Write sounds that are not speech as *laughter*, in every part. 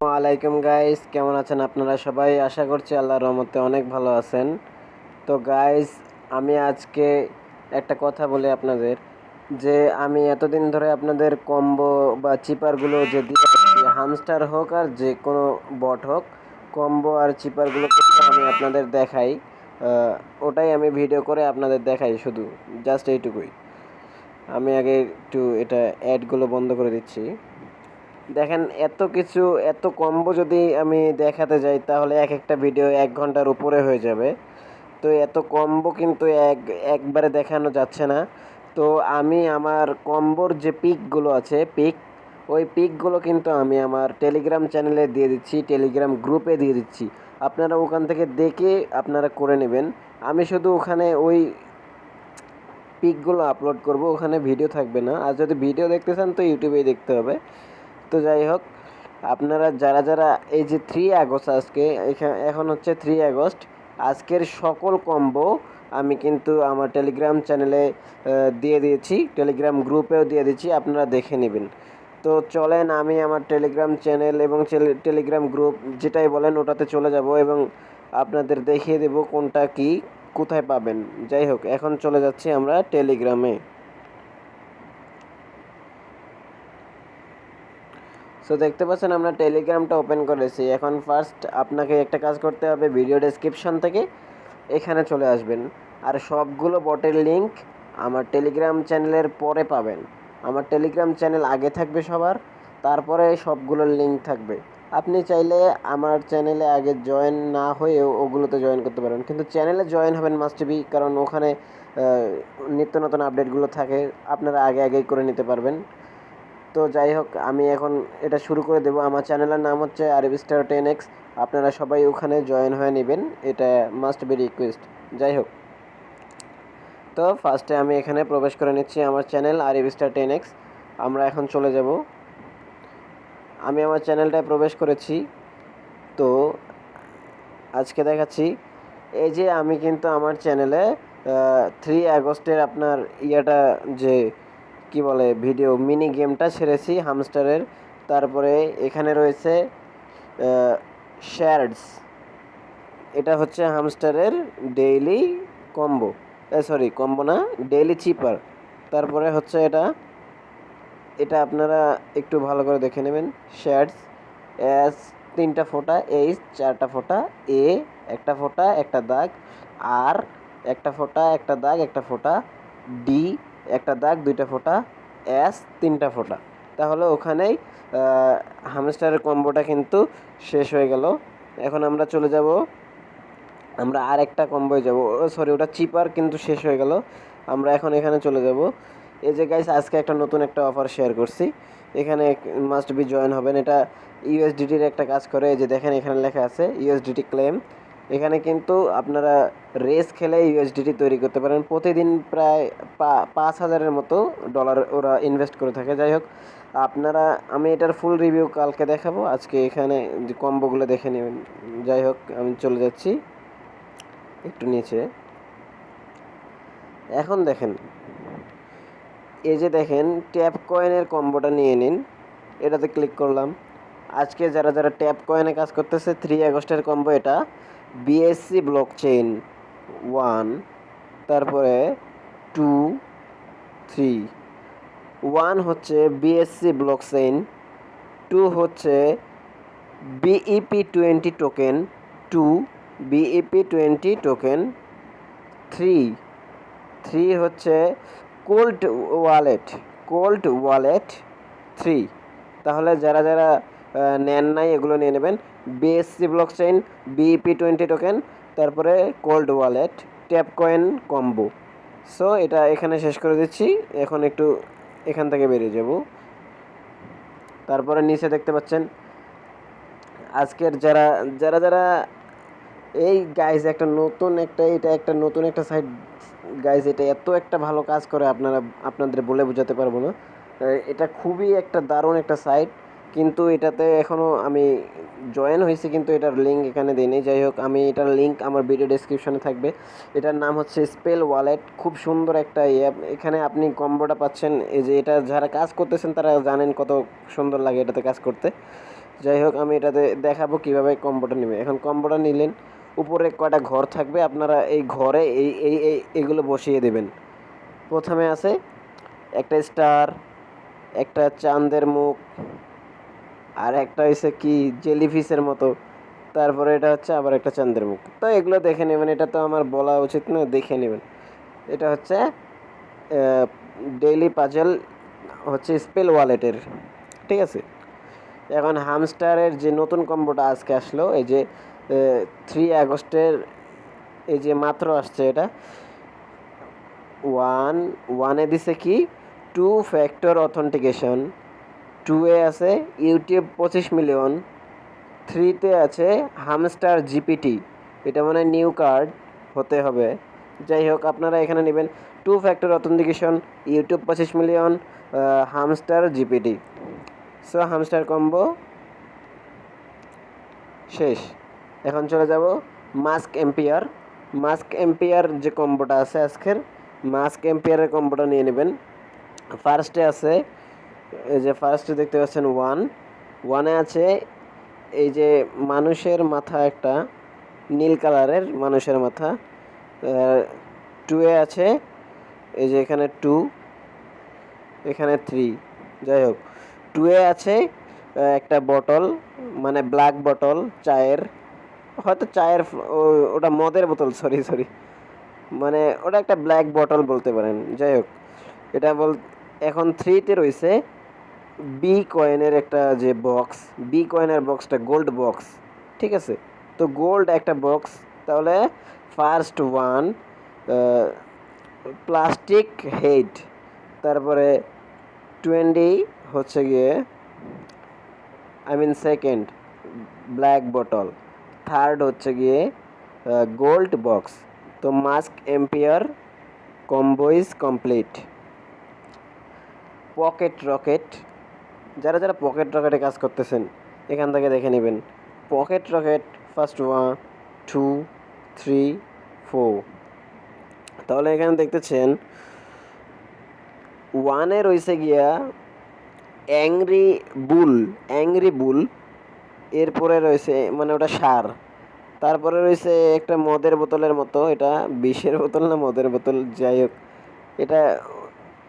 আলাইকুম গাইস, কেমন আছেন আপনারা সবাই? আশা করছি আল্লাহর রহমতে অনেক ভালো আছেন। তো গাইস, আমি আজকে একটা কথা বলি আপনাদের, যে আমি এতদিন ধরে আপনাদের কম্বো বা চিপারগুলো যে দিয়ে হামস্টার হোক আর যে কোনো বট হোক, কম্বো আর চিপারগুলো আমি আপনাদের দেখাই। ওটাই আমি ভিডিও করে আপনাদের দেখাই শুধু জাস্ট এইটুকুই। আমি আগে একটু এটা অ্যাডগুলো বন্ধ করে দিচ্ছি। দেখেন, এত কিছু, এত কম্বো যদি আমি দেখাতে যাই, তাহলে এক একটা ভিডিও এক ঘণ্টার উপরে হয়ে যাবে। তো এত কম্বো কিন্তু এক, একবারে দেখানো যাচ্ছে না। তো আমি আমার কম্বোর যে পিকগুলো আছে পিক ওই পিকগুলো কিন্তু আমি আমার টেলিগ্রাম চ্যানেলে দিয়ে দিচ্ছি টেলিগ্রাম গ্রুপে দিয়ে দিচ্ছি। আপনারা ওখান থেকে দেখে আপনারা করে নেবেন। আমি শুধু ওখানে ওই পিকগুলো আপলোড করব, ওখানে ভিডিও থাকবে না। আর যদি ভিডিও দেখতে চান, তো ইউটিউবেই দেখতে হবে। তো যাই হোক, আপনারা যারা যারা এই যে থ্রি আগস্ট আজকে এখানে হচ্ছে থ্রি আগস্ট, আজকের সকল কম্বো আমি কিন্তু আমার টেলিগ্রাম চ্যানেলে দিয়ে দিয়েছি টেলিগ্রাম গ্রুপেও দিয়ে দিচ্ছি আপনারা দেখে নেবেন। তো চলেন আমি আমার টেলিগ্রাম চ্যানেল এবং টেলিগ্রাম গ্রুপ যেটাই বলেন ওটাতে চলে যাব এবং আপনাদের দেখিয়ে দেব কোনটা কি, কোথায় পাবেন। যাই হোক, এখন চলে যাচ্ছি আমরা টেলিগ্রামে সো দেখতে পাচ্ছেন আমরা টেলিগ্রামটা ওপেন করেছি। এখন ফার্স্ট আপনাকে একটা কাজ করতে হবে ভিডিও ডেসক্রিপশন থেকে এখানে চলে আসবেন। আর সবগুলো বটের লিংক আমার টেলিগ্রাম চ্যানেলের পরে পাবেন। আমার টেলিগ্রাম চ্যানেল আগে থাকবে সবার, তারপরে সবগুলোর লিংক থাকবে। আপনি চাইলে আমার চ্যানেলে আগে জয়েন না হয়েও ওগুলোতে জয়েন করতে পারেন। কিন্তু চ্যানেলে জয়েন হবেন মাস্ট বি কারণ ওখানে নিত্য নতুন আপডেটগুলো থাকে। আপনারা আগে আগেই করে নিতে পারবেন। তো যাই হোক, আমি এখন এটা শুরু করে দেবো। আমার চ্যানেলের নাম হচ্ছে আরবি স্টার টেন এক্স। আপনারা সবাই ওখানে জয়েন হয়ে নেবেন। এটা মাস্ট বি রিকোয়েস্ট যাই হোক। তো ফার্স্টে আমি এখানে প্রবেশ করে নিচ্ছি আমার চ্যানেল আরবি স্টার টেন এক্স। আমরা এখন চলে যাব। আমি আমার চ্যানেলটায় প্রবেশ করেছি। তো আজকে দেখাচ্ছি। এই যে আমি কিন্তু আমার চ্যানেলে থ্রি আগস্টের আপনার ইয়েটা যে কি বলে ভিডিও মিনি গেমটা ছেড়েছি হামস্টারের তারপরে এখানে রয়েছে শেয়ার্ডস এটা হচ্ছে হামস্টারের ডেইলি কম্বো সরি কম্বো না ডেইলি চিপার তারপরে হচ্ছে এটা এটা আপনারা একটু ভালো করে দেখে নেবেন শেয়ার্স এস তিনটা ফোঁটা এইচ চারটা ফোঁটা এ একটা ফোঁটা, একটা দাগ। আর একটা ফোঁটা, একটা দাগ, একটা ফোঁটা ডি একটা দাগ, দুইটা ফোঁটা এস তিনটা ফোঁটা। তাহলে ওখানেই হামস্টারের কম্বোটা কিন্তু শেষ হয়ে গেল। এখন আমরা চলে যাব, আমরা আর একটা কম্বোয় যাব সরি ওটা চিপার কিন্তু শেষ হয়ে গেল। আমরা এখন এখানে চলে যাব। এই যে গাইস আজকে একটা নতুন একটা অফার শেয়ার করছি। এখানে মাস্ট বি জয়েন হবেন। এটা ইউএসডিটির একটা কাজ করে। যে দেখেন, এখানে লেখা আছে ইউএসডিটি ক্লেম এখানে কিন্তু আপনারা রেস খেলে ইউএসডিটি তৈরি করতে পারেন। প্রতিদিন প্রায় পাঁচ হাজারের মতো ডলার ওরা ইনভেস্ট করে থাকে। যাই হোক, আপনারা, আমি এটার ফুল রিভিউ কালকে দেখাবো। আজকে এখানে যে কম্বোগুলো দেখে নেবেন। যাই হোক, আমি চলে যাচ্ছি একটু নিচে। এখন দেখেন, এই যে দেখেন ট্যাপ কয়েনের কম্বোটা নিয়ে নিন। এটাতে ক্লিক করলাম। আজকে যারা যারা ট্যাপ কয়েনে কাজ করতেছে থ্রি আগস্টের কম্বো এটা। বিএসসি ব্লক চেইন ওয়ান তারপরে টু থ্রি ওয়ান হচ্ছে বিএসসি ব্লক চেইন টু হচ্ছে BEP twenty token two BEP twenty token three three হচ্ছে cold wallet cold wallet three তাহলে যারা যারা নেন নাই এগুলো নিয়ে নেবেন। BSC block chain BEP twenty token তারপরে cold wallet tap coin combo so এটা এখানে শেষ করে দিচ্ছি। এখন একটু এখান থেকে বেরিয়ে যাব। তারপরে নিচে দেখতে পাচ্ছেন, আজকের যারা যারা যারা এই গাইজ একটা নতুন একটা, এটা একটা নতুন একটা সাইট গাইজ এটা এত একটা ভালো কাজ করে আপনারা, আপনাদের বলে বোঝাতে পারব না। এটা খুবই একটা দারুণ একটা সাইট কিন্তু এটাতে এখনও আমি জয়েন হয়েছি, কিন্তু এটার লিঙ্ক এখানে দিইনি। যাই হোক, আমি এটার লিঙ্ক আমার ভিডিও ডেসক্রিপশনে থাকবে। এটার নাম হচ্ছে স্পেল ওয়ালেট খুব সুন্দর একটা অ্যাপ এখানে আপনি কম্বোটা পাচ্ছেন। এই যে এটা যারা কাজ করতেছেন, তারা জানেন কত সুন্দর লাগে এটাতে কাজ করতে। যাই হোক, আমি এটাতে দেখাবো কীভাবে কম্বোটা নেবে। এখন কম্বোটা নিলেন। উপরে কয়টা ঘর থাকবে? আপনারা এই ঘরে এই এই এই, এগুলো বসিয়ে দেবেন। প্রথমে আছে একটা স্টার একটা চাঁদের মুখ আর একটা হয়েছে কি জেলিফিসের মতো। তারপরে এটা হচ্ছে আবার একটা চাঁদের মুখ। তো এগুলো দেখে নেবেন, এটা তো আমার বলা উচিত না, দেখে নেবেন। এটা হচ্ছে ডেইলি পাজেল হচ্ছে স্পেল ওয়ালেটের ঠিক আছে? এখন হামস্টারের যে নতুন কম্বোটা আজকে আসলো, এই যে থ্রি আগস্টের, এই যে মাত্র আসছে এটা ওয়ান ওয়ানে দিছে কি টু ফ্যাক্টর অথেন্টিকেশন টু এ আছে, ইউটিউব পঁচিশ মিলিয়ন, থ্রিতে আছে হামস্টার জিপিটি। এটা মানে নিউ কার্ড হতে হবে। যাই হোক, আপনারা এখানে নেবেন টু ফ্যাক্টর অথেন্টিকেশন, ইউটিউব পঁচিশ million Hamster GPT. So, Hamster combo শেষ। এখন চলে যাব মাস্ক এম্পিয়ার। মাস্ক এম্পিয়ার যে কম্বোটা আছে আজকের, মাস্ক এম্পিয়ারের কম্বোটা নিয়ে নেবেন। ফার্স্টে আছে এই যে ফার্স্টে দেখতে পাচ্ছেন ওয়ান ওয়ানে আছে এই যে মানুষের মাথা একটা, নীল কালারের মানুষের মাথা। টুয়ে আছে এই যে এখানে টু এখানে থ্রি যাই হোক টুয়ে আছে একটা বটল মানে ব্ল্যাক বটল চায়ের। হয়তো চায়ের ওটা মদের বোতল সরি সরি মানে ওটা একটা ব্ল্যাক বটল বলতে পারেন। যাই হোক, এটা বল এখন থ্রিতে রয়েছে। বি কয়েনের একটা যে বক্স বি কয়েনের বক্সটা গোল্ড বক্স ঠিক আছে? তো গোল্ড একটা বক্স তাহলে ফার্স্ট ওয়ান প্লাস্টিক হেড তারপরে টোয়েন্টি হচ্ছে গিয়ে I mean second black bottle third হচ্ছে গিয়ে গোল্ড বক্স তো Musk empire combo is complete pocket rocket যারা যারা পকেট রকেটে কাজ করতেছেন, এখান থেকে দেখে নেবেন। Pocket rocket first one two three four তাহলে এখানে দেখতেছেন ওয়ানে রয়েছে গিয়া অ্যাংরি বুল অ্যাংরি বুল এরপরে রয়েছে মানে ওটা সার। তারপরে রয়েছে একটা মদের বোতলের মতো, এটা বিষের বোতল না মদের বোতল, যাই হোক। এটা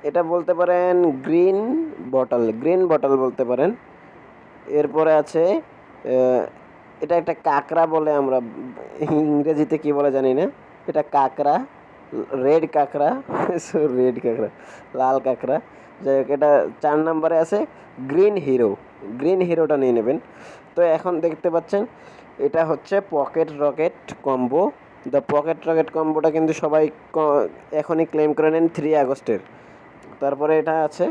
এটা বলতে পারেন গ্রিন বটল গ্রিন বটল বলতে পারেন। এরপরে আছে এটা একটা কাঁকড়া বলে আমরা, ইংরেজিতে কি বলে জানি না? এটা কাঁকড়া, রেড কাঁকড়া *laughs* রেড কাঁকড়া, লাল কাঁকড়া। যাই হোক, এটা চার নম্বরে আছে, গ্রিন হিরো, গ্রিন হিরোটা নিয়ে নেবেন। তো এখন দেখতে পাচ্ছেন, এটা হচ্ছে pocket rocket combo. The pocket rocket কম্বোটা কিন্তু সবাই এখনই ক্লেম করে নেন, থ্রি আগস্টের। তারপরে এটা আছে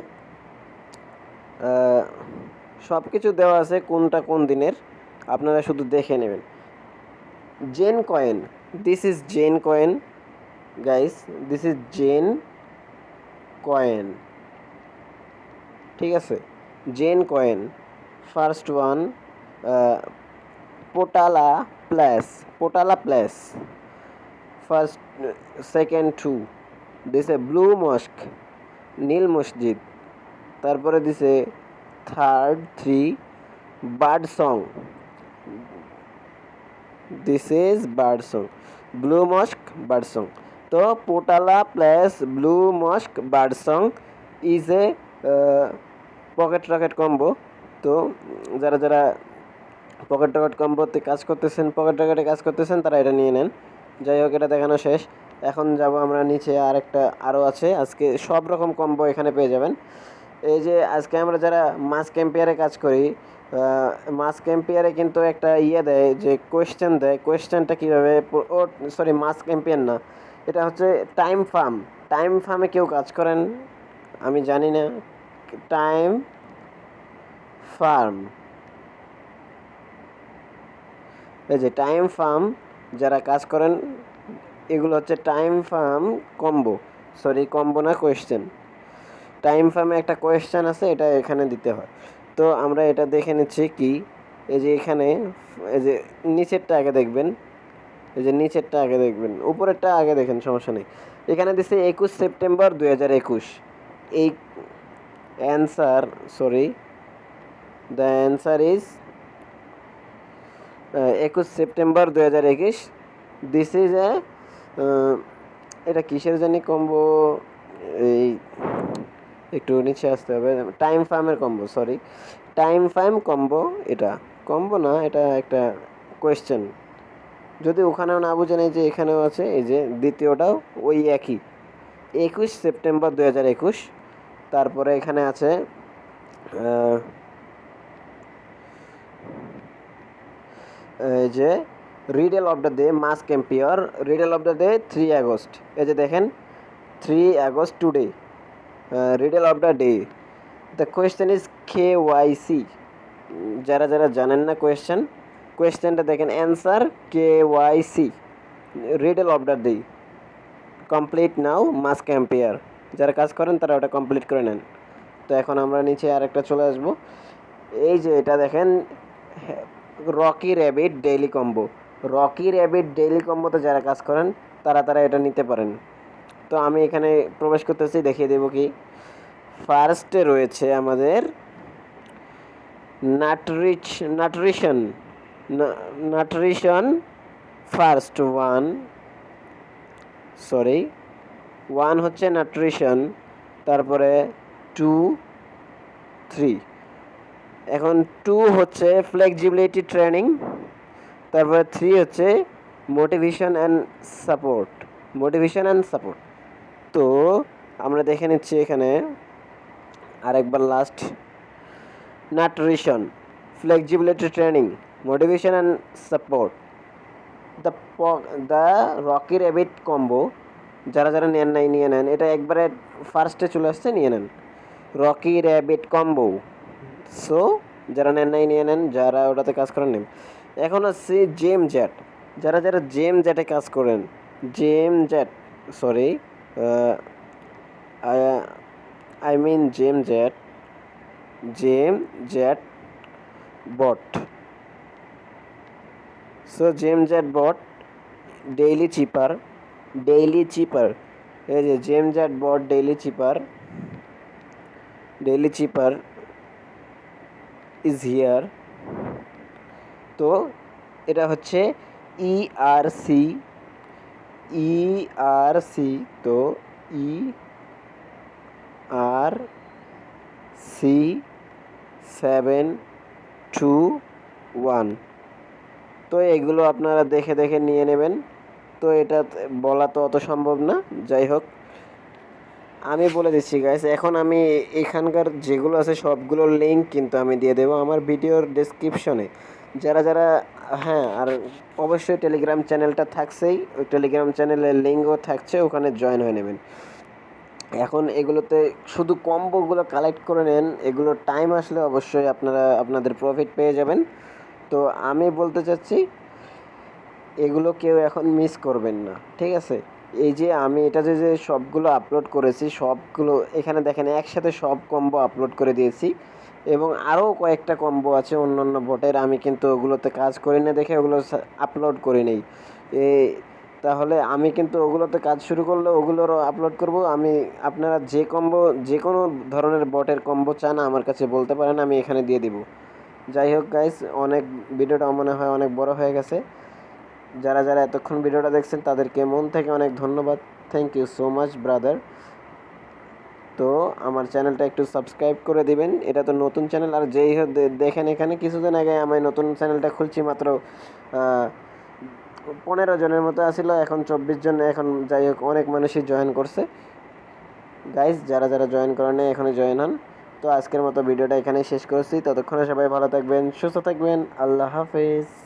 সব কিছু দেওয়া আছে কোনটা কোন দিনের। আপনারা শুধু দেখে নেবেন। Zen coin this is Zen coin guys this is Zen coin ঠিক আছে? Zen coin first one Potala plus Potala plus first second two this a blue mosque নীল মসজিদ। তারপরে দিছে third three bird song this is bird song blue mosque bird song তো Potala plus blue mosque bird song is a pocket rocket combo তো যারা যারা pocket rocket কম্বোতে কাজ করতেছেন pocket রকেটে কাজ করতেছেন, তারা এটা নিয়ে নেন। যাই হোক, এটা দেখানো শেষ। এখন যাব আমরা নিচে আরেকটা আরও আছে। আজকে সব রকম কম্বো এখানে পেয়ে যাবেন। এই যে আজকে আমরা যারা মাস ক্যাম্পিয়ারে কাজ করি মাস ক্যাম্পিয়ারে কিন্তু একটা ইয়ে দেয় যে কোয়েশ্চেন দেয়। কোয়েশ্চেনটা কীভাবে ও সরি মাস ক্যাম্পিয়ার না। এটা হচ্ছে টাইম ফার্ম টাইম ফার্মে কেউ কাজ করেন? আমি জানি না। টাইম ফার্ম এই যে টাইম ফার্ম যারা কাজ করেন এগুলো হচ্ছে time farm combo sorry combo না কোয়েশ্চেন টাইম ফার্মে একটা কোয়েশ্চেন আছে, এটা এখানে দিতে হয়। তো আমরা এটা দেখে নিচ্ছি কি, এই যে এখানে, এই যে নিচেরটা আগে দেখবেন, এই যে নিচেরটা আগে দেখবেন, উপরেরটা আগে দেখেন, সমস্যা নেই। এখানে দিচ্ছে একুশ সেপ্টেম্বর দুই হাজার একুশ। এই answer sorry the answer is একুশ সেপ্টেম্বর দু হাজার একুশ। দিস ইজ এ এটা কিসের জানি কম্বো এই একটু নিচে আসতে হবে। টাইম ফার্মের combo sorry time farm combo এটা। কম্বো না, এটা একটা কোয়েশ্চেন যদি ওখানেও না বুঝে নেই যে এখানেও আছে, এই যে দ্বিতীয়টাও ওই একই। একুশ সেপ্টেম্বর দু হাজার একুশ, তারপরে এখানে আছে এই যে riddle of the day Musk empire riddle of the day three August এই যে দেখেন three August today riddle of the day the question is K Y C যারা যারা জানেন না কোয়েশ্চেন কোয়েশ্চেনটা দেখেন answer K Y C riddle of the day complete now Musk empire যারা কাজ করেন, তারা ওটা কমপ্লিট করে নেন। তো এখন আমরা নিচে আরেকটা চলে আসব। এই যে এটা দেখেন Rocky rabbit daily combo Rocky rabbit daily কম্বোতে যারা কাজ করেন, তারা তারা এটা নিতে পারেন। তো আমি এখানে প্রবেশ করতেছি, দেখিয়ে দেবো কি। ফার্স্টে রয়েছে আমাদের নাটরিচ nutrition nutrition first one sorry one হচ্ছে নাট্রিশন তারপরে টু থ্রি এখন টু হচ্ছে ফ্লেক্সিবিলিটি ট্রেনিং তারপরে থ্রি হচ্ছে motivation and support motivation and support তো আমরা দেখে নিচ্ছি এখানে আরেকবার last nutrition flexibility training motivation and support the প দ্য রকি র্যাবিট কম্বো যারা যারা নেন নাই, নিয়ে নেন, এটা একবারে ফার্স্টে চলে আসছে, নিয়ে নেন। রকি র্যাবিট কম্বো সো যারা নেন নাই, নিয়ে নেন, যারা ওটাতে কাজ করেন নেন এখন হচ্ছে জেম জ্যাট যারা যারা জেম জ্যাটে কাজ করেন gem zat sorry I mean gem zat gem zat bot so Gemz bot daily cipher daily cipher এই যে gem zat bot daily cipher daily cipher is here তো এটা হচ্ছে ই R C E R C তো E R C seven two one তো এগুলো আপনারা দেখে দেখে নিয়ে নেবেন। তো এটা বলা তো অত সম্ভব না, যাই হোক। আমি বলে দিচ্ছি গাইস এখন আমি এখানকার যেগুলো আছে সবগুলোর লিঙ্ক কিন্তু আমি দিয়ে দেবো আমার ভিডিওর ডেসক্রিপশনে যারা যারা হ্যাঁ আর অবশ্যই টেলিগ্রাম চ্যানেলটা থাকছেই। ওই টেলিগ্রাম চ্যানেলের লিঙ্কও থাকছে, ওখানে জয়েন হয়ে নেবেন। এখন এগুলোতে শুধু কম্বোগুলো কালেক্ট করে নেন, এগুলো টাইম আসলে অবশ্যই আপনারা, আপনাদের প্রফিট পেয়ে যাবেন। তো আমি বলতে চাচ্ছি, এগুলো কেউ এখন মিস করবেন না, ঠিক আছে? এই যে আমি এটা যে যে সবগুলো আপলোড করেছি, সবগুলো, এখানে দেখেন একসাথে সব কম্বো আপলোড করে দিয়েছি। এবং আরও কয়েকটা কম্বো আছে অন্য অন্য বটের আমি কিন্তু ওগুলোতে কাজ করি না দেখে ওগুলো আপলোড করে নেই। এ, তাহলে আমি কিন্তু ওগুলোতে কাজ শুরু করলে ওগুলোরও আপলোড করব। আমি আপনারা যে কম্বো যে কোনো ধরনের বটের কম্বো চান আমার কাছে বলতে পারেন, আমি এখানে দিয়ে দিব। যাই হোক গাইস অনেক ভিডিওটা মনে হয় অনেক বড় হয়ে গেছে। যারা যারা এতক্ষণ ভিডিওটা দেখছেন, তাদেরকে মন থেকে অনেক ধন্যবাদ। Thank you so much brother তো আমার চ্যানেলটা একটু সাবস্ক্রাইব করে দিবেন। এটা তো নতুন চ্যানেল, আর যেই দেখেন এখানে কিছুদিন আগে আমি নতুন চ্যানেলটা খুলছি মাত্র পনেরো জনের মতো আসিল এখন চব্বিশ জন, এখন যাই হোক অনেক মানুষই জয়েন করছে। গাইজ যারা যারা জয়েন করেন নাই, এখনই জয়েন হন। তো আজকের মতো ভিডিওটা এখানেই শেষ করছি। ততক্ষণে সবাই ভালো থাকবেন, সুস্থ থাকবেন। আল্লাহ হাফেজ।